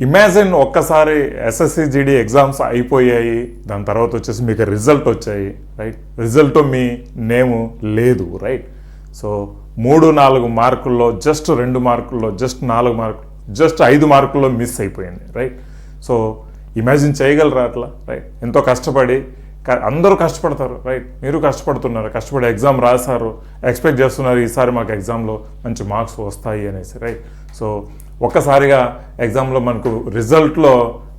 Imagine ఒక్కసారి SSC GD exams అయిపోయాయి దాని తర్వాత వచ్చేసి మీకు రిజల్ట్ వచ్చాయి రైట్ రిజల్ట్ మీ నేము లేదు రైట్ సో మూడు నాలుగు మార్కుల్లో జస్ట్ రెండు మార్కుల్లో జస్ట్ నాలుగు మార్కులు జస్ట్ ఐదు మార్కుల్లో మిస్ అయిపోయింది రైట్ సో ఇమాజిన్ చేయగలరా అట్లా రైట్ ఎంతో కష్టపడి క- అందరూ కష్టపడతారు రైట్ మీరు కష్టపడుతున్నారు కష్టపడి ఎగ్జామ్ రాశారు ఎక్స్పెక్ట్ చేస్తున్నారు ఈసారి మాకు ఎగ్జామ్లో మంచి మార్క్స్ వస్తాయి అనేసి రైట్ సో ఒక్కసారిగా ఎగ్జామ్లో మనకు రిజల్ట్లో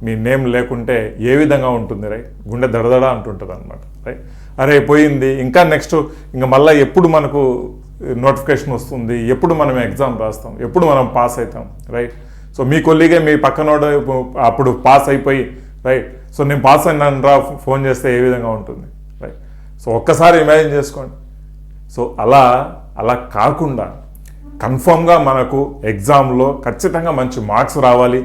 మీ నేమ్ లేకుంటే ఏ విధంగా ఉంటుంది రైట్? గుండె దడదడ అంటుంటుంది అనమాట రైట్? అరే పోయింది. ఇంకా నెక్స్ట్ ఇంకా మళ్ళీ ఎప్పుడు మనకు నోటిఫికేషన్ వస్తుంది? ఎప్పుడు మనం ఎగ్జామ్ రాస్తాం? ఎప్పుడు మనం పాస్ అవుతాం? రైట్? సో మీ కొల్లిగే మీ పక్కనోడు అప్పుడు పాస్ అయిపోయి రైట్? సో నేను పాస్ అయినాను రా ఫోన్ చేస్తే ఏ విధంగా ఉంటుంది? రైట్? సో ఒక్కసారి ఇమాజిన్ చేసుకోండి. సో అలా అలా కాకుండా కన్ఫామ్గా మనకు ఎగ్జామ్లో ఖచ్చితంగా మంచి మార్క్స్ రావాలి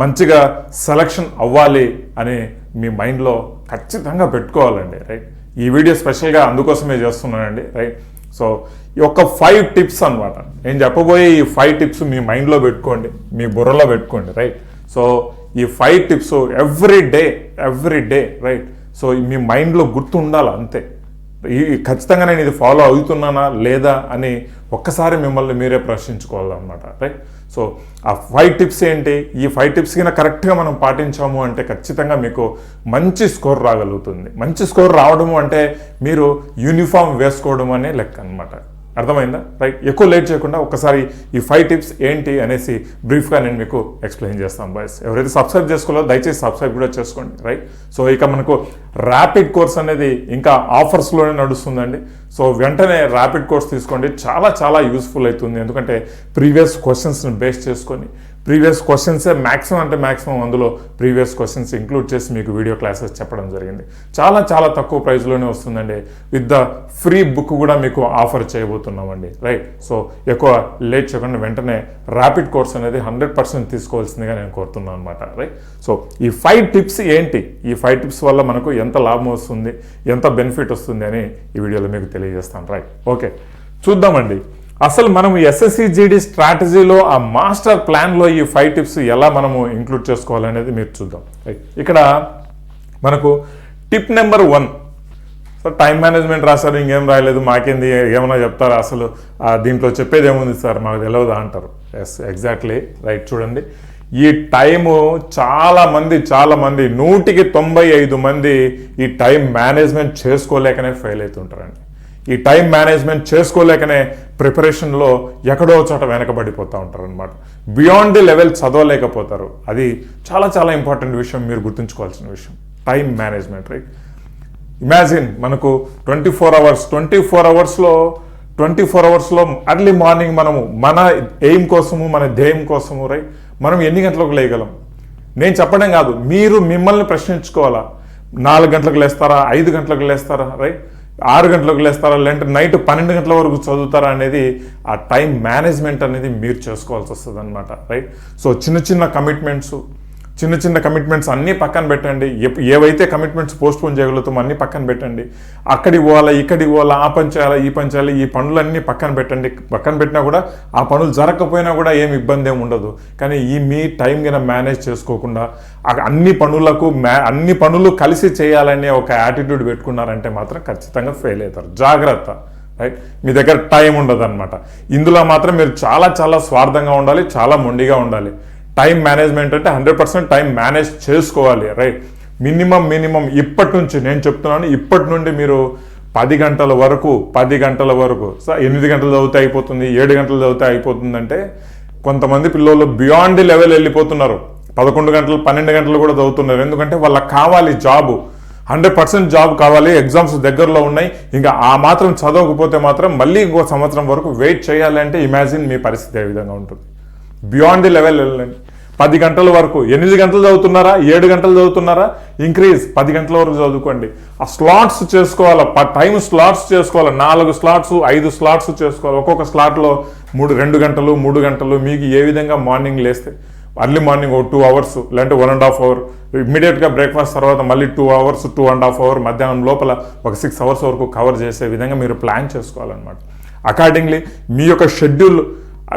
మంచిగా సెలక్షన్ అవ్వాలి అని మీ మైండ్లో ఖచ్చితంగా పెట్టుకోవాలండి రైట్? ఈ వీడియో స్పెషల్గా అందుకోసమే చేస్తున్నానండి రైట్? సో ఈ యొక్క ఫైవ్ టిప్స్ అన్నమాట. నేను చెప్పబోయే ఈ ఫైవ్ టిప్స్ మీ మైండ్లో పెట్టుకోండి మీ బుర్రలో పెట్టుకోండి రైట్? సో ఈ five tips every day every day right? So మీ మైండ్లో గుర్తు ఉండాలి అంతే. ఈ ఖచ్చితంగా నేను ఇది ఫాలో అవుతున్నానా లేదా అని ఒక్కసారి మిమ్మల్ని మీరే ప్రశ్నించుకోవాలన్నమాట రైట్ సో ఆ ఫైవ్ టిప్స్ ఏంటి? ఈ ఫైవ్ టిప్స్ కింద కరెక్ట్గా మనం పాటించాము అంటే ఖచ్చితంగా మీకు మంచి స్కోర్ రాగలుగుతుంది. మంచి స్కోర్ రావడము అంటే మీరు యూనిఫామ్ వేసుకోవడం అనే లెక్క అనమాట అర్థమైందా? రైట్ ఎక్కువ లేట్ చేయకుండా ఒకసారి ఈ ఫైవ్ టిప్స్ ఏంటి అనేసి బ్రీఫ్గా నేను మీకు ఎక్స్ప్లెయిన్ చేస్తాను బాయ్స్ ఎవరైతే సబ్స్క్రైబ్ చేసుకోవాలో దయచేసి సబ్స్క్రైబ్ కూడా చేసుకోండి రైట్ సో ఇక మనకు ర్యాపిడ్ కోర్స్ అనేది ఇంకా ఆఫర్స్లోనే నడుస్తుందండి. సో వెంటనే ర్యాపిడ్ కోర్స్ తీసుకోండి. చాలా చాలా యూస్ఫుల్ అవుతుంది. ఎందుకంటే ప్రీవియస్ క్వశ్చన్స్ని బేస్ చేసుకొని ప్రీవియస్ క్వశ్చన్సే మ్యాక్సిమం అంటే మ్యాక్సిమం అందులో ప్రీవియస్ క్వశ్చన్స్ ఇంక్లూడ్ చేసి మీకు వీడియో క్లాసెస్ చెప్పడం జరిగింది. చాలా చాలా తక్కువ ప్రైస్లోనే వస్తుందండి. విత్ ద ఫ్రీ బుక్ కూడా మీకు ఆఫర్ చేయబోతున్నామండి. రైట్? సో ఎక్కువ లేట్ చేయకుండా వెంటనే ర్యాపిడ్ కోర్స్ అనేది హండ్రెడ్ పర్సెంట్ తీసుకోవాల్సిందిగా నేను కోరుతున్నాను అనమాట రైట్? సో ఈ ఫైవ్ టిప్స్ ఏంటి? ఈ ఫైవ్ టిప్స్ వల్ల మనకు ఎంత లాభం వస్తుంది? ఎంత బెనిఫిట్ వస్తుంది అని ఈ వీడియోలో మీకు తెలియజేస్తాను. రైట్? ఓకే. చూద్దామండి. అసలు మనం ఎస్ఎస్సిజిడి స్ట్రాటజీలో ఆ మాస్టర్ ప్లాన్లో ఈ ఫైవ్ టిప్స్ ఎలా మనము ఇంక్లూడ్ చేసుకోవాలనేది మీరు చూద్దాం. రైట్ ఇక్కడ మనకు tip number one sir time management రాశారు ఇంకేం రాయలేదు మాకేంది ఏమైనా చెప్తారా? అసలు దీంట్లో చెప్పేది ఏముంది సార్? మాకు తెలియదా అంటారు. ఎస్ ఎగ్జాక్ట్లీ రైట్ చూడండి. ఈ టైము చాలామంది చాలామంది నూటికి తొంభై ఐదు మంది ఈ టైం మేనేజ్మెంట్ చేసుకోలేకనే ఫెయిల్ అవుతుంటారండి. ఈ టైం మేనేజ్మెంట్ చేసుకోలేకనే ప్రిపరేషన్లో ఎక్కడో చోట వెనకబడిపోతూ ఉంటారు అనమాట బియాండ్ ది లెవెల్ చదవలేకపోతారు. అది చాలా చాలా ఇంపార్టెంట్ విషయం మీరు గుర్తుంచుకోవాల్సిన విషయం. టైం మేనేజ్మెంట్ రైట్ ఇమాజిన్ మనకు twenty four hours twenty four అవర్స్లో ట్వంటీ ఫోర్ అవర్స్లో అర్లీ మార్నింగ్ మనము మన ఎయిమ్ కోసము మన ధ్యేయం కోసము రైట్ మనం ఎన్ని గంటలకు లేయగలం? నేను చెప్పడం కాదు. మీరు మిమ్మల్ని ప్రశ్నించుకోవాలా? నాలుగు గంటలకు లేస్తారా? ఐదు గంటలకు లేస్తారా? రైట్ ఆరు గంటలకు లేస్తారా లేదంటే నైట్ పన్నెండు గంటల వరకు చదువుతారా అనేది ఆ టైం మేనేజ్మెంట్ అనేది మీరు చేసుకోవాల్సి వస్తుంది అనమాట రైట్ సో చిన్న చిన్న కమిట్మెంట్స్ చిన్న చిన్న కమిట్మెంట్స్ అన్నీ పక్కన పెట్టండి. ఏవైతే కమిట్మెంట్స్ పోస్ట్ పోన్ చేయగలుగుతామో అన్నీ పక్కన పెట్టండి. అక్కడికి పోవాలా ఇక్కడికి పోవాలా ఆ పని చేయాలా ఈ పని చేయాలి ఈ పనులన్నీ పక్కన పెట్టండి. పక్కన పెట్టినా కూడా ఆ పనులు జరగకపోయినా కూడా ఏమి ఇబ్బంది ఏమి ఉండదు. కానీ ఈ మీ టైం కింద మేనేజ్ చేసుకోకుండా అన్ని పనులకు మ్యా అన్ని పనులు కలిసి చేయాలనే ఒక యాటిట్యూడ్ పెట్టుకున్నారంటే మాత్రం ఖచ్చితంగా ఫెయిల్ అవుతారు. జాగ్రత్త. రైట్? మీ దగ్గర టైం ఉండదు అనమాట ఇందులో మాత్రం మీరు చాలా చాలా స్వార్థంగా ఉండాలి చాలా మొండిగా ఉండాలి. టైం మేనేజ్మెంట్ అంటే హండ్రెడ్ పర్సెంట్ టైం మేనేజ్ చేసుకోవాలి రైట్? మినిమం మినిమం ఇప్పటి నుంచి నేను చెప్తున్నాను ఇప్పటి నుండి మీరు పది గంటల వరకు పది గంటల వరకు సో ఎనిమిది గంటలు చదివితే అయిపోతుంది ఏడు గంటలు చదివితే అయిపోతుందంటే కొంతమంది పిల్లలు బియాండ్ లెవెల్ వెళ్ళిపోతున్నారు. పదకొండు గంటలు పన్నెండు గంటలు కూడా చదువుతున్నారు. ఎందుకంటే వాళ్ళకి కావాలి జాబు. హండ్రెడ్ పర్సెంట్ జాబ్ కావాలి ఎగ్జామ్స్ దగ్గరలో ఉన్నాయి. ఇంకా ఆ మాత్రం చదవకపోతే మాత్రం మళ్ళీ ఇంకో సంవత్సరం వరకు వెయిట్ చేయాలి అంటే ఇమాజిన్ మీ పరిస్థితి ఏ విధంగా ఉంటుంది. బియాండ్ ది లెవెల్ వెళ్ళండి. పది గంటల వరకు. ఎనిమిది గంటలు చదువుతున్నారా? ఏడు గంటలు చదువుతున్నారా? ఇంక్రీజ్. పది గంటల వరకు చదువుకోండి. ఆ స్లాట్స్ చేసుకోవాలా? టైం స్లాట్స్ చేసుకోవాలి? నాలుగు స్లాట్స్ ఐదు స్లాట్స్ చేసుకోవాలి? ఒక్కొక్క స్లాట్లో మూడు రెండు గంటలు మూడు గంటలు. మీకు ఏ విధంగా మార్నింగ్ లేస్తే. అర్లీ మార్నింగ్ ఒక టూ అవర్స్ లేదంటే వన్ అండ్ హాఫ్ అవర్. ఇమ్మీడియట్గా బ్రేక్ఫాస్ట్ తర్వాత మళ్ళీ two hours two and half hour మధ్యాహ్నం లోపల ఒక సిక్స్ అవర్స్ వరకు కవర్ చేసే విధంగా మీరు ప్లాన్ చేసుకోవాలన్నమాట. అకార్డింగ్లీ మీ యొక్క షెడ్యూల్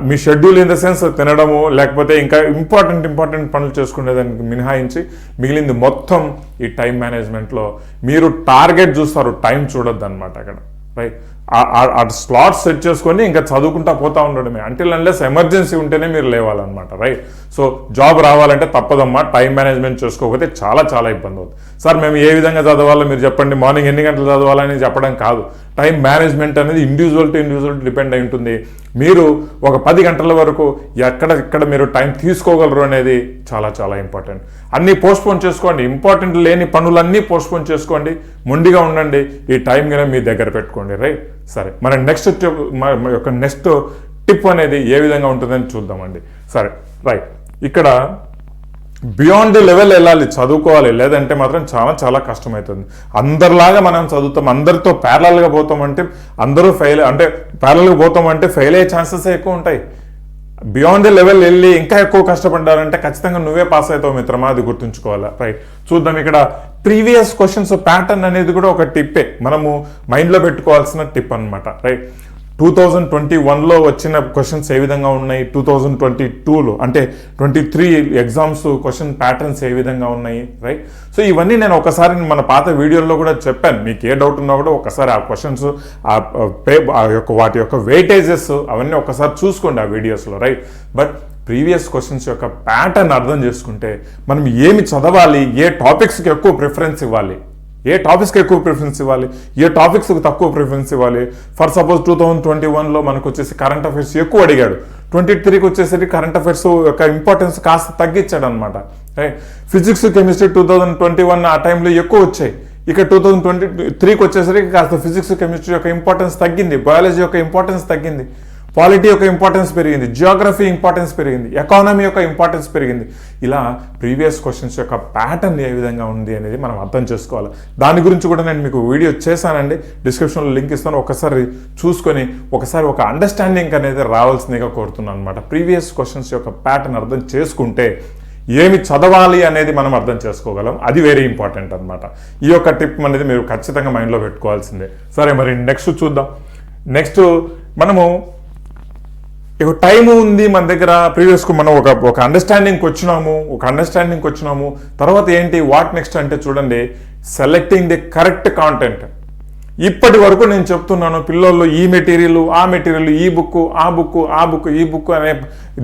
మీ షెడ్యూల్ ఇన్ ద సెన్స్ తినడము లేకపోతే ఇంకా ఇంపార్టెంట్ ఇంపార్టెంట్ పనులు చేసుకునేదానికి మినహాయించి మిగిలింది మొత్తం ఈ టైం మేనేజ్మెంట్లో మీరు టార్గెట్ చూస్తారు టైం చూడొద్దు అనమాట అక్కడ రైట్? ఆ సెట్ చేసుకొని ఇంకా చదువుకుంటా పోతా ఉండడమే అంటే అన్లెస్ ఎమర్జెన్సీ ఉంటేనే మీరు లేవాలన్నమాట రైట్? సో జాబ్ రావాలంటే తప్పదమ్మా టైం మేనేజ్మెంట్ చేసుకోకపోతే చాలా చాలా ఇబ్బంది అవుతుంది. సార్ మేము ఏ విధంగా చదవాలో మీరు చెప్పండి. మార్నింగ్ ఎన్ని గంటలు చదవాలని చెప్పడం కాదు. టైం మేనేజ్మెంట్ అనేది ఇండివిజువల్ టు ఇండివిజువల్ డిపెండ్ అయి ఉంటుంది. మీరు ఒక పది గంటల వరకు ఎక్కడ ఇక్కడ మీరు టైం తీసుకోగలరు అనేది చాలా చాలా ఇంపార్టెంట్ అన్నీ పోస్ట్పోన్ చేసుకోండి. ఇంపార్టెంట్ లేని పనులన్నీ పోస్ట్పోన్ చేసుకోండి. మొండిగా ఉండండి. ఈ టైం కనుక మీ దగ్గర పెట్టుకోండి. రైట్ సరే. మన నెక్స్ట్ యొక్క నెక్స్ట్ టిప్ అనేది ఏ విధంగా ఉంటుందని చూద్దామండి. సరే. రైట్ ఇక్కడ బియాండ్ ది లెవెల్ వెళ్ళాలి చదువుకోవాలి లేదంటే మాత్రం చాలా చాలా కష్టమవుతుంది అందరిలాగా మనం చదువుతాం అందరితో ప్యారలల్గా పోతామంటే అందరూ ఫెయిల్ అంటే ప్యారల్గా పోతామంటే ఫెయిల్ అయ్యే ఛాన్సెస్ ఎక్కువ ఉంటాయి. బియాండ్ ది లెవెల్ వెళ్ళి ఇంకా ఎక్కువ కష్టపడ్డారంటే ఖచ్చితంగా నువ్వే పాస్ అవుతావు మిత్రమా అది గుర్తుంచుకోవాలా రైట్ చూద్దాం ఇక్కడ ప్రీవియస్ క్వశ్చన్స్ ప్యాటర్న్ అనేది కూడా ఒక టిప్పే మనము మైండ్లో పెట్టుకోవాల్సిన టిప్ అనమాట రైట్ టూ థౌజండ్ ట్వంటీ వన్లో వచ్చిన క్వశ్చన్స్ ఏ విధంగా ఉన్నాయి? టూ థౌజండ్ ట్వంటీ టూలో అంటే twenty three exams question patterns ఏ విధంగా ఉన్నాయి? రైట్ సో ఇవన్నీ నేను ఒకసారి మన పాత వీడియోలో కూడా చెప్పాను. మీకు ఏ డౌట్ ఉన్నా కూడా ఒకసారి ఆ క్వశ్చన్స్ ఆ పే ఆ యొక్క వాటి యొక్క వెయిటేజెస్ అవన్నీ ఒకసారి చూసుకోండి ఆ వీడియోస్లో రైట్ బట్ ప్రీవియస్ క్వశ్చన్స్ యొక్క ప్యాటర్న్ అర్థం చేసుకుంటే మనం ఏమి చదవాలి? ఏ టాపిక్స్కి ఎక్కువ ప్రిఫరెన్స్ ఇవ్వాలి? ఏ టాపిక్స్కి ఎక్కువ ప్రిఫరెన్స్ ఇవ్వాలి? ఏ టాపిక్స్కి తక్కువ ప్రిఫరెన్స్ ఇవ్వాలి? For suppose two thousand twenty వన్లో మనకు వచ్చేసి కరెంట్ అఫైర్స్ ఎక్కువ అడిగాడు. ట్వంటీ త్రీకి వచ్చేసరికి కరెంట్ అఫైర్స్ యొక్క ఇంపార్టెన్స్ కాస్త తగ్గించాడు అనమాట physics chemistry two thousand twenty one ఆ టైంలో ఎక్కువ వచ్చాయి. ఇక టూ థౌజండ్ ట్వంటీ త్రీకి వచ్చేసరికి కాస్త ఫిజిక్స్ కెమిస్ట్రీ యొక్క ఇంపార్టెన్స్ తగ్గింది. బయాలజీ యొక్క ఇంపార్టెన్స్ తగ్గింది. పాలిటీ యొక్క ఇంపార్టెన్స్ పెరిగింది. జియోగ్రఫీ ఇంపార్టెన్స్ పెరిగింది. ఎకానమీ యొక్క ఇంపార్టెన్స్ పెరిగింది. ఇలా ప్రీవియస్ క్వశ్చన్స్ యొక్క ప్యాటర్న్ ఏ విధంగా ఉంది అనేది మనం అర్థం చేసుకోవాలి. దాని గురించి కూడా నేను మీకు వీడియో చేశానండి. డిస్క్రిప్షన్లో లింక్ ఇస్తాను. ఒకసారి చూసుకొని ఒకసారి ఒక అండర్స్టాండింగ్ అనేది రావాల్సిందిగా కోరుతున్నాను అనమాట ప్రీవియస్ క్వశ్చన్స్ యొక్క ప్యాటర్న్ అర్థం చేసుకుంటే ఏమి చదవాలి అనేది మనం అర్థం చేసుకోగలం. అది వెరీ ఇంపార్టెంట్ అనమాట ఈ యొక్క టిప్ అనేది మీరు ఖచ్చితంగా మైండ్లో పెట్టుకోవాల్సిందే. సరే మరి నెక్స్ట్ చూద్దాం. నెక్స్ట్ మనము ఇక టైం ఉంది మన దగ్గర ప్రీవియస్కు మనం ఒక ఒక అండర్స్టాండింగ్కి వచ్చినాము ఒక అండర్స్టాండింగ్కి వచ్చినాము. తర్వాత ఏంటి వాట్ నెక్స్ట్ అంటే చూడండి సెలెక్టింగ్ ది కరెక్ట్ కాంటెంట్ ఇప్పటి వరకు నేను చెప్తున్నాను పిల్లల్లో ఈ మెటీరియల్ ఆ మెటీరియల్ ఈ బుక్ ఆ బుక్ ఆ బుక్ ఈ బుక్ అనే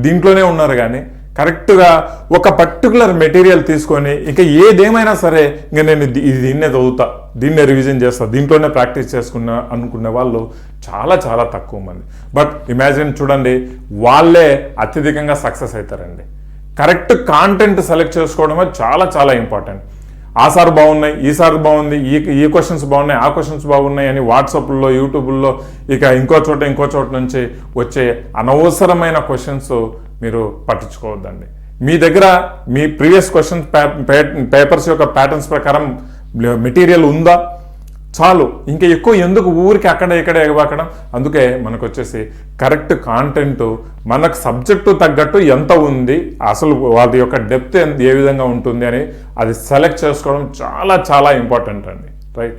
దీంట్లోనే ఉన్నారు కానీ కరెక్ట్గా ఒక పర్టికులర్ మెటీరియల్ తీసుకొని ఇంకా ఏదేమైనా సరే ఇంకా నేను ఇది ఇది దీన్నే చదువుతా. దీన్నే రివిజన్ చేస్తా దీంట్లోనే ప్రాక్టీస్ చేసుకున్న అనుకునే వాళ్ళు చాలా చాలా తక్కువ మంది. బట్ ఇమాజిన్ చూడండి వాళ్ళే అత్యధికంగా సక్సెస్ అవుతారండి కరెక్ట్ కాంటెంట్ సెలెక్ట్ చేసుకోవడమే చాలా చాలా ఇంపార్టెంట్ ఆ సార్ బాగున్నాయి ఈ సార్ బాగుంది ఈ ఈ క్వశ్చన్స్ బాగున్నాయి ఆ క్వశ్చన్స్ బాగున్నాయి అని వాట్సాప్లో యూట్యూబ్లో ఇక ఇంకో చోట ఇంకో చోట నుంచి వచ్చే అనవసరమైన క్వశ్చన్స్ మీరు పట్టించుకోవద్దండి. మీ దగ్గర మీ ప్రీవియస్ క్వశ్చన్ పేపర్స్ యొక్క ప్యాటర్న్స్ ప్రకారం మెటీరియల్ ఉందా? చాలు. ఇంకా ఎక్కువ ఎందుకు ఊరికి అక్కడ ఇక్కడ ఎగబాకడం అందుకే మనకు వచ్చేసి కరెక్ట్ కాంటెంట్ మనకు సబ్జెక్టు తగ్గట్టు ఎంత ఉంది అసలు వాటి యొక్క డెప్త్ ఏ విధంగా ఉంటుంది అని అది సెలెక్ట్ చేసుకోవడం చాలా చాలా ఇంపార్టెంట్ అండి. రైట్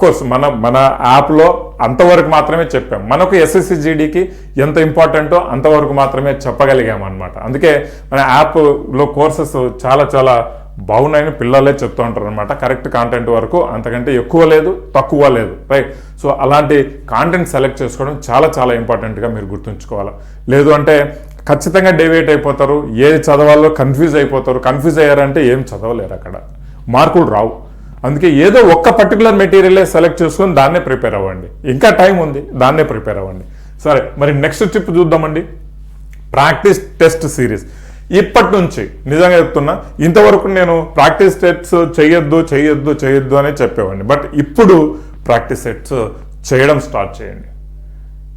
కోర్స్ మన మన యాప్లో అంతవరకు మాత్రమే చెప్పాం. మనకు ఎస్ఎస్సి జీడీకి ఎంత ఇంపార్టెంటో అంతవరకు మాత్రమే చెప్పగలిగాం అనమాట అందుకే మన యాప్లో కోర్సెస్ చాలా చాలా బాగున్నాయని పిల్లలే చెప్తూ ఉంటారు అనమాట కరెక్ట్ కాంటెంట్ వరకు అంతకంటే ఎక్కువ లేదు తక్కువ లేదు. రైట్? సో అలాంటి కాంటెంట్ సెలెక్ట్ చేసుకోవడం చాలా చాలా ఇంపార్టెంట్గా మీరు గుర్తుంచుకోవాలి. లేదు అంటే ఖచ్చితంగా డేవియేట్ అయిపోతారు ఏది చదవాలో కన్ఫ్యూజ్ అయిపోతారు. కన్ఫ్యూజ్ అయ్యారంటే ఏం చదవలేరు అక్కడ. మార్కులు రావు. అందుకే ఏదో ఒక్క పర్టికులర్ మెటీరియలే సెలెక్ట్ చేసుకొని దాన్నే ప్రిపేర్ అవ్వండి. ఇంకా టైం ఉంది దాన్నే ప్రిపేర్ అవ్వండి. సరే మరి నెక్స్ట్ టిప్ చూద్దామండి. ప్రాక్టీస్ టెస్ట్ సిరీస్ ఇప్పటి నుంచి నిజంగా చెప్తున్నా ఇంతవరకు నేను ప్రాక్టీస్ సెట్స్ చేయొద్దు చేయొద్దు చేయొద్దు అనే చెప్పేవాడిని. బట్ ఇప్పుడు ప్రాక్టీస్ సెట్స్ చేయడం స్టార్ట్ చేయండి.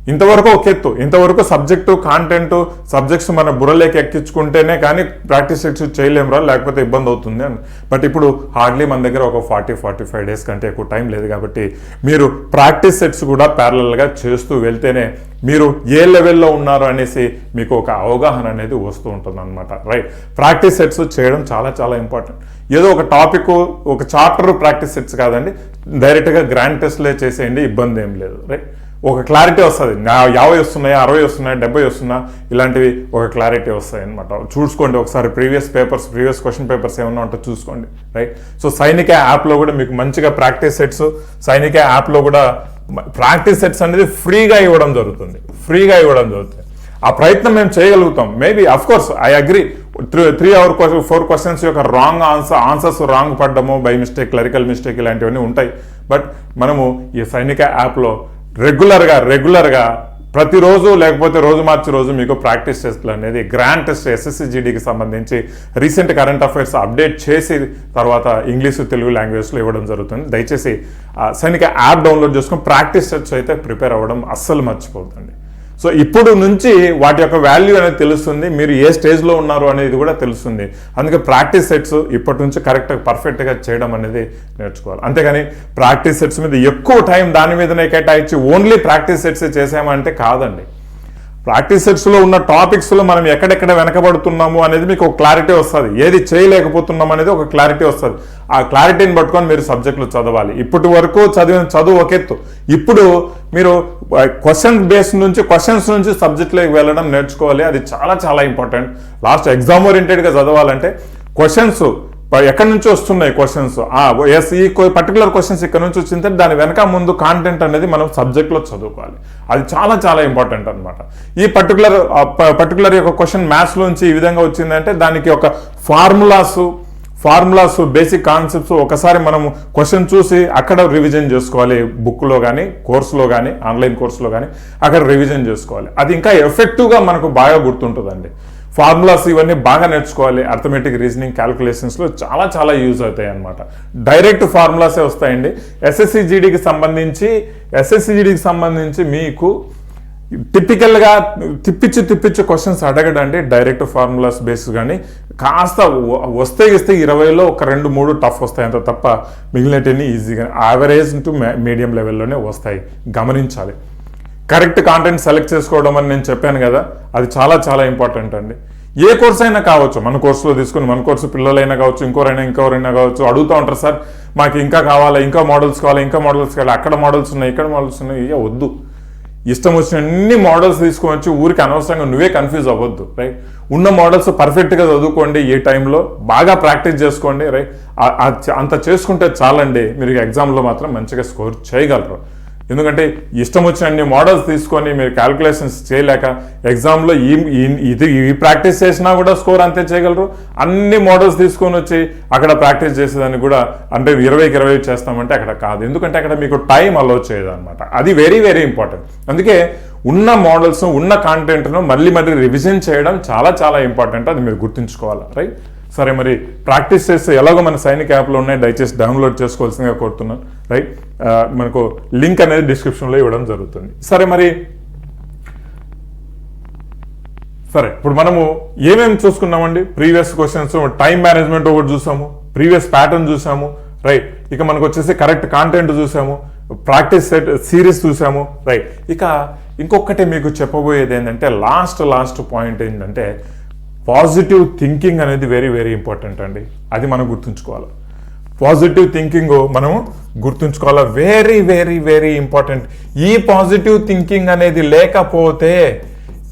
ఇంతవరకు ఒక ఎత్తు ఇంతవరకు సబ్జెక్టు కాంటెంట్ సబ్జెక్ట్స్ మన బుర్రలోకి ఎక్కించుకుంటేనే కానీ ప్రాక్టీస్ సెట్స్ చేయలేమురా లేకపోతే ఇబ్బంది అవుతుంది అని. బట్ ఇప్పుడు హార్డ్లీ మన దగ్గర ఒక ఫార్టీ ఫార్టీ ఫైవ్ డేస్ కంటే ఎక్కువ టైం లేదు కాబట్టి మీరు ప్రాక్టీస్ సెట్స్ కూడా ప్యారలల్గా చేస్తూ వెళ్తేనే మీరు ఏ లెవెల్లో ఉన్నారు అనేసి మీకు ఒక అవగాహన అనేది వస్తూ ఉంటుంది అనమాట రైట్ ప్రాక్టీస్ సెట్స్ చేయడం చాలా చాలా ఇంపార్టెంట్ ఏదో ఒక టాపిక్ ఒక చాప్టర్ ప్రాక్టీస్ సెట్స్ కాదండి డైరెక్ట్గా గ్రాండ్ టెస్ట్లే చేసేయండి ఇబ్బంది ఏం లేదు. రైట్ ఒక క్లారిటీ వస్తుంది. నా యాభై వస్తున్నాయి అరవై వస్తున్నాయి డెబ్బై వస్తున్నా ఇలాంటివి ఒక క్లారిటీ వస్తాయి అనమాట చూసుకోండి ఒకసారి previous papers previous question papers ఏమన్నా ఉంటే చూసుకోండి రైట్ సో సైనిక యాప్లో కూడా మీకు మంచిగా ప్రాక్టీస్ సెట్స్ సైనిక యాప్లో కూడా ప్రాక్టీస్ సెట్స్ అనేది ఫ్రీగా ఇవ్వడం జరుగుతుంది. ఫ్రీగా ఇవ్వడం జరుగుతుంది. ఆ ప్రయత్నం మేము చేయగలుగుతాం. Maybe of course I agree three three our four questions యొక్క రాంగ్ ఆన్సర్ ఆన్సర్స్ రాంగ్ పడ్డము బై మిస్టేక్ క్లరికల్ మిస్టేక్ ఇలాంటివన్నీ ఉంటాయి. బట్ మనము ఈ సైనిక యాప్లో రెగ్యులర్గా రెగ్యులర్గా ప్రతిరోజు లేకపోతే రోజు మార్చి రోజు మీకు ప్రాక్టీస్ టెస్ట్లు అనేది గ్రాండ్ టెస్ట్ ఎస్ఎస్సిజిడికి సంబంధించి రీసెంట్ కరెంట్ అఫైర్స్ అప్డేట్ చేసి తర్వాత ఇంగ్లీషు తెలుగు లాంగ్వేజ్లో ఇవ్వడం జరుగుతుంది. దయచేసి సైనిక యాప్ డౌన్లోడ్ చేసుకుని ప్రాక్టీస్ టెస్ట్ అయితే ప్రిపేర్ అవ్వడం అస్సలు మర్చిపోతుంది సో ఇప్పుడు నుంచి వాటి యొక్క వాల్యూ అనేది తెలుస్తుంది మీరు ఏ స్టేజ్లో ఉన్నారు అనేది కూడా తెలుస్తుంది. అందుకే ప్రాక్టీస్ సెట్స్ ఇప్పటి నుంచి కరెక్ట్గా పర్ఫెక్ట్గా చేయడం అనేది నేర్చుకోవాలి. అంతేగాని ప్రాక్టీస్ సెట్స్ మీద ఎక్కువ టైం దాని మీదనే కేటాయించి ఓన్లీ ప్రాక్టీస్ సెట్స్ చేసామంటే కాదండి. ప్రాక్టీస్ సెట్స్లో ఉన్న టాపిక్స్లో మనం ఎక్కడెక్కడ వెనకబడుతున్నాము అనేది మీకు ఒక క్లారిటీ వస్తుంది. ఏది చేయలేకపోతున్నాం అనేది ఒక క్లారిటీ వస్తుంది. ఆ క్లారిటీని పట్టుకొని మీరు సబ్జెక్టులు చదవాలి. ఇప్పటి వరకు చదివిన చదువు ఒక ఎత్తు. ఇప్పుడు మీరు క్వశ్చన్ బేస్ నుంచి క్వశ్చన్స్ నుంచి సబ్జెక్ట్లోకి వెళ్ళడం నేర్చుకోవాలి. అది చాలా చాలా ఇంపార్టెంట్ లాస్ట్ ఎగ్జామ్ ఓరియంటెడ్గా చదవాలంటే క్వశ్చన్స్ ఎక్కడి నుంచి వస్తున్నాయి క్వశ్చన్స్ ఎస్ ఈ పర్టికులర్ క్వశ్చన్స్ ఇక్కడ నుంచి వచ్చిందంటే దాని వెనక ముందు కాంటెంట్ అనేది మనం సబ్జెక్ట్లో చదువుకోవాలి. అది చాలా చాలా ఇంపార్టెంట్ అనమాట ఈ పర్టికులర్ పర్టికులర్ యొక్క క్వశ్చన్ మ్యాథ్స్లోంచి ఈ విధంగా వచ్చిందంటే దానికి ఒక ఫార్ములాస్ ఫార్ములాస్ బేసిక్ కాన్సెప్ట్స్ ఒకసారి మనం క్వశ్చన్ చూసి అక్కడ రివిజన్ చేసుకోవాలి. బుక్లో కానీ కోర్సులో కానీ ఆన్లైన్ కోర్సులో కానీ అక్కడ రివిజన్ చేసుకోవాలి. అది ఇంకా ఎఫెక్టివ్గా మనకు బాగా గుర్తుంటుందండి. ఫార్ములాస్ ఇవన్నీ బాగా నేర్చుకోవాలి. అర్థమెటిక్ రీజనింగ్ క్యాల్కులేషన్స్లో చాలా చాలా యూజ్ అవుతాయి అనమాట డైరెక్ట్ ఫార్ములాసే వస్తాయండి? ఎస్ఎస్సి జీడీకి సంబంధించి ఎస్ఎస్సి జీడీకి సంబంధించి మీకు టిపికల్గా తిప్పించి తిప్పించి క్వశ్చన్స్ అడగడండి. డైరెక్ట్ ఫార్ములాస్ బేస్ కానీ కాస్త వస్తే ఇస్తే ఇరవైలో ఒక రెండు మూడు టఫ్ వస్తాయి అంత తప్ప మిగిలినవన్నీ ఈజీగా యావరేజ్ టు మీడియం లెవెల్లోనే వస్తాయి. గమనించాలి. కరెక్ట్ కాంటెంట్ సెలెక్ట్ చేసుకోవడం అని నేను చెప్పాను కదా అది చాలా చాలా ఇంపార్టెంట్ అండి. ఏ కోర్స్ అయినా కావచ్చు మన కోర్సులో తీసుకుని మన కోర్సు పిల్లలైనా కావచ్చు ఇంకోరైనా ఇంకోరైనా కావచ్చు అడుగుతూ ఉంటారు సార్ మాకు ఇంకా కావాలా ఇంకా మోడల్స్ కావాలి ఇంకా మోడల్స్ కావాలి అక్కడ మోడల్స్ ఉన్నాయి ఇక్కడ మోడల్స్ ఉన్నాయి. ఇక వద్దు. ఇష్టం వచ్చిన అన్ని మోడల్స్ తీసుకొని వచ్చి ఊరికి అనవసరంగా నువ్వే కన్ఫ్యూజ్ అవ్వద్దు రైట్ ఉన్న మోడల్స్ పర్ఫెక్ట్గా చదువుకోండి ఏ టైంలో బాగా ప్రాక్టీస్ చేసుకోండి రైట్ అంత చేసుకుంటే చాలండి మీరు ఎగ్జామ్లో మాత్రం మంచిగా స్కోర్ చేయగలరు. ఎందుకంటే ఇష్టం వచ్చిన అన్ని మోడల్స్ తీసుకొని మీరు క్యాల్కులేషన్స్ చేయలేక ఎగ్జామ్లో ఈ ఇది ఈ ప్రాక్టీస్ చేసినా కూడా స్కోర్ అంతే చేయగలరు. అన్ని మోడల్స్ తీసుకొని వచ్చి అక్కడ ప్రాక్టీస్ చేసేదాన్ని కూడా అంటే ఇరవైకి ఇరవై చేస్తామంటే అక్కడ కాదు. ఎందుకంటే అక్కడ మీకు టైం అలో చేయదు అనమాట అది వెరీ వెరీ ఇంపార్టెంట్ అందుకే ఉన్న మోడల్స్ ఉన్న కాంటెంట్ను మళ్ళీ మళ్ళీ రివిజన్ చేయడం చాలా చాలా ఇంపార్టెంట్ అది మీరు గుర్తుంచుకోవాలి. రైట్ సరే మరి ప్రాక్టీస్ చేస్తే ఎలాగో మన సైనిక యాప్లో ఉన్నాయి దయచేసి డౌన్లోడ్ చేసుకోవాల్సిందిగా కోరుతున్నాను రైట్? మనకు లింక్ అనేది డిస్క్రిప్షన్లో ఇవ్వడం జరుగుతుంది. సరే మరి సరే ఇప్పుడు మనము ఏమేమి చూసుకున్నామండి? ప్రీవియస్ క్వశ్చన్స్ టైం మేనేజ్మెంట్ ఒకటి చూసాము ప్రీవియస్ ప్యాటర్న్ చూసాము రైట్? ఇక మనకు వచ్చేసి కరెక్ట్ కాంటెంట్ చూసాము ప్రాక్టీస్ సెట్ సిరీస్ చూసాము రైట్? ఇక ఇంకొకటి మీకు చెప్పబోయేది ఏంటంటే లాస్ట్ లాస్ట్ పాయింట్ ఏంటంటే పాజిటివ్ థింకింగ్ అనేది వెరీ వెరీ ఇంపార్టెంట్ అండి. అది మనం గుర్తుంచుకోవాలి. పాజిటివ్ థింకింగ్ మనం గుర్తుంచుకోవాలి? Very very very important. ఈ పాజిటివ్ థింకింగ్ అనేది లేకపోతే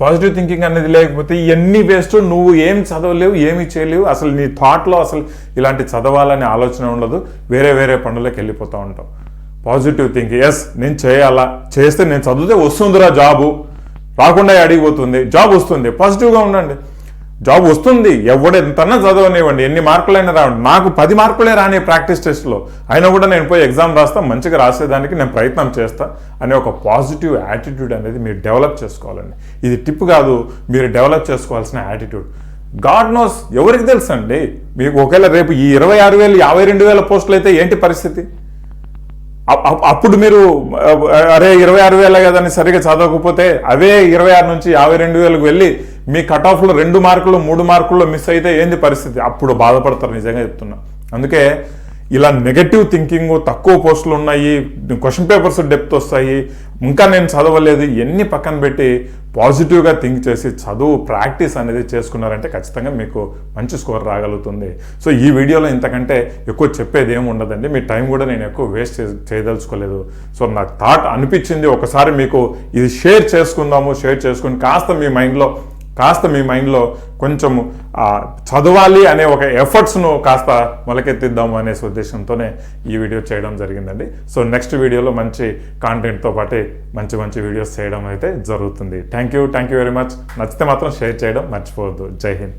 పాజిటివ్ థింకింగ్ అనేది లేకపోతే ఇవన్నీ వేస్ట్ నువ్వు ఏం చదవలేవు ఏమి చేయలేవు అసలు నీ థాట్లో అసలు ఇలాంటి చదవాలనే ఆలోచన ఉండదు. వేరే వేరే పనులకు వెళ్ళిపోతూ ఉంటావు. పాజిటివ్ థింకింగ్ ఎస్ నేను చేయాలా? చేస్తే నేను చదివితే వస్తుందిరా జాబు. రాకుండా అడిగిపోతుంది జాబ్ వస్తుంది. పాజిటివ్గా ఉండండి. జాబ్ వస్తుంది ఎవడెంతన్నా చదవనివ్వండి ఎన్ని మార్కులైనా రావండి. నాకు పది మార్కులే రాని ప్రాక్టీస్ టెస్ట్లో అయినా కూడా నేను పోయి ఎగ్జామ్ రాస్తా మంచిగా రాసేదానికి నేను ప్రయత్నం చేస్తా అనే ఒక పాజిటివ్ యాటిట్యూడ్ అనేది మీరు డెవలప్ చేసుకోవాలండి. ఇది టిప్ కాదు మీరు డెవలప్ చేసుకోవాల్సిన యాటిట్యూడ్. గాడ్ నోస్ ఎవరికి తెలుసు అండి మీకు ఒకవేళ రేపు ఈ ఇరవై ఆరు వేలు యాభై రెండు వేల పోస్టులు అయితే ఏంటి పరిస్థితి? అప్- అప్పుడు మీరు అరే ఇరవై ఆరు వేల కదని సరిగా చదవకపోతే అవే ఇరవై ఆరు నుంచి యాభై రెండు వేలకు వెళ్ళి మీ కట్ ఆఫ్లో రెండు మార్కులు మూడు మార్కుల్లో మిస్ అయితే ఏంది పరిస్థితి? అప్పుడు బాధపడతారు నిజంగా చెప్తున్నా. అందుకే ఇలా నెగటివ్ థింకింగ్ తక్కువ పోస్టులు ఉన్నాయి క్వశ్చన్ పేపర్స్ డెప్త్ వస్తాయి ఇంకా నేను చదవలేదు ఎన్ని పక్కన పెట్టి పాజిటివ్గా థింక్ చేసి చదువు ప్రాక్టీస్ అనేది చేసుకున్నారంటే ఖచ్చితంగా మీకు మంచి స్కోర్ రాగలుగుతుంది. సో ఈ వీడియోలో ఇంతకంటే ఎక్కువ చెప్పేది ఏమి ఉండదండి. మీ టైం కూడా నేను ఎక్కువ వేస్ట్ చేయదలుచుకోలేదు. సో నాకు థాట్ అనిపించింది ఒకసారి మీకు ఇది షేర్ చేసుకుందాము షేర్ చేసుకుని కాస్త మీ మైండ్లో కాస్త మీ మైండ్లో కొంచెం చదవాలి అనే ఒక ఎఫర్ట్స్ను కాస్త మొలకెత్తిద్దాము అనే ఉద్దేశంతోనే ఈ వీడియో చేయడం జరిగిందండి. సో నెక్స్ట్ వీడియోలో మంచి కాంటెంట్తో పాటు మంచి మంచి వీడియోస్ చేయడం అయితే జరుగుతుంది. Thank you thank you very much. నచ్చితే మాత్రం షేర్ చేయడం మర్చిపోవద్దు. జై హింద్.